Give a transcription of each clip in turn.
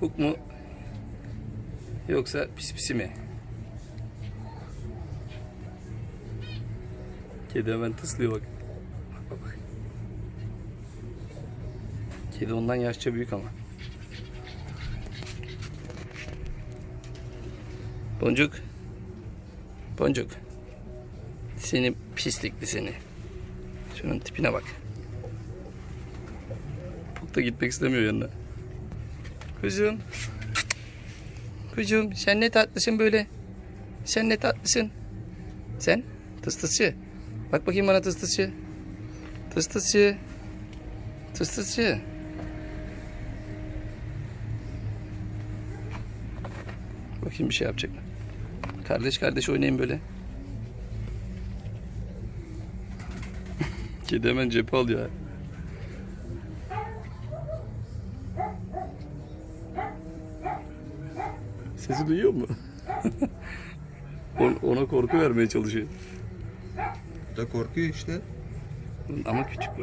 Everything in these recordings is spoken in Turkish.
Puk mu? Yoksa pis pisi mi? Kedi hemen tıslıyor bak. Kedi ondan yaşça büyük ama. Boncuk. Boncuk. Seni pislikli seni. Şunun tipine bak. Puk da gitmek istemiyor yanına. Kuzum. Kuzum sen ne tatlısın böyle. Sen ne tatlısın. Sen tıs tısçı. Bak bakayım bana tıs tısçı. Tıs tısçı. Tıs tısçı. Bakayım bir şey yapacak mı? Kardeş kardeş oynayın böyle. Kedi hemen cephe alıyor. Sesi duyuyor mu? On- Ona korku vermeye çalışıyor. Da korkuyor işte. Ama küçük bu.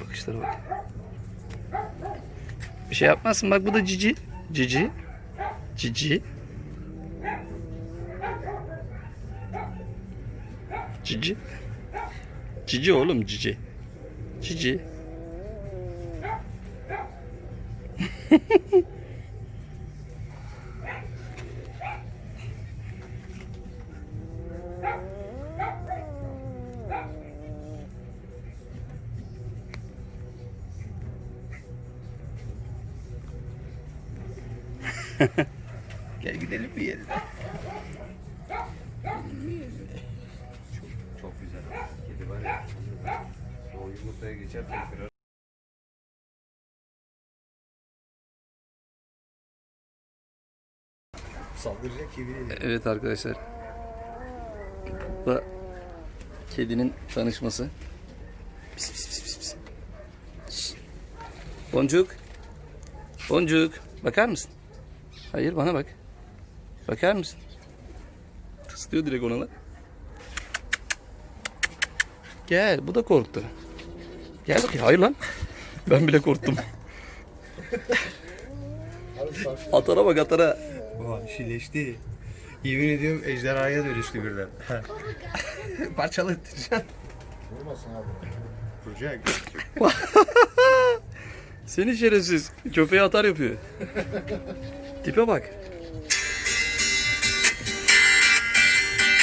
Bakışlara bak. Bir şey yapmazsın. Bak bu da cici. Cici. Cici. Cici. Cici oğlum cici. Cici. Gel gidelim bir yere. Çok güzel. Kedi var ya. O yumurtaya geçer tekrar. Saldıracak gibi değil. Evet arkadaşlar. Bu kedinin tanışması. Pis pis pis pis. pis. Şşt. Boncuk. Boncuk. Bakar mısın? Hayır bana bak. Bakar mısın? Tıslıyor direkt ona lan. Gel bu da korktu. Gel bakayım. Hayır lan. Ben bile korktum. atara bak atara. Vahşileşti. Yemin ediyorum ejderhaya dönüştü birden. Parçalı ettireceksin. Vurmasın abi. Vuracak. Seni şerefsiz. Köpeği atar yapıyor. Tipe bak.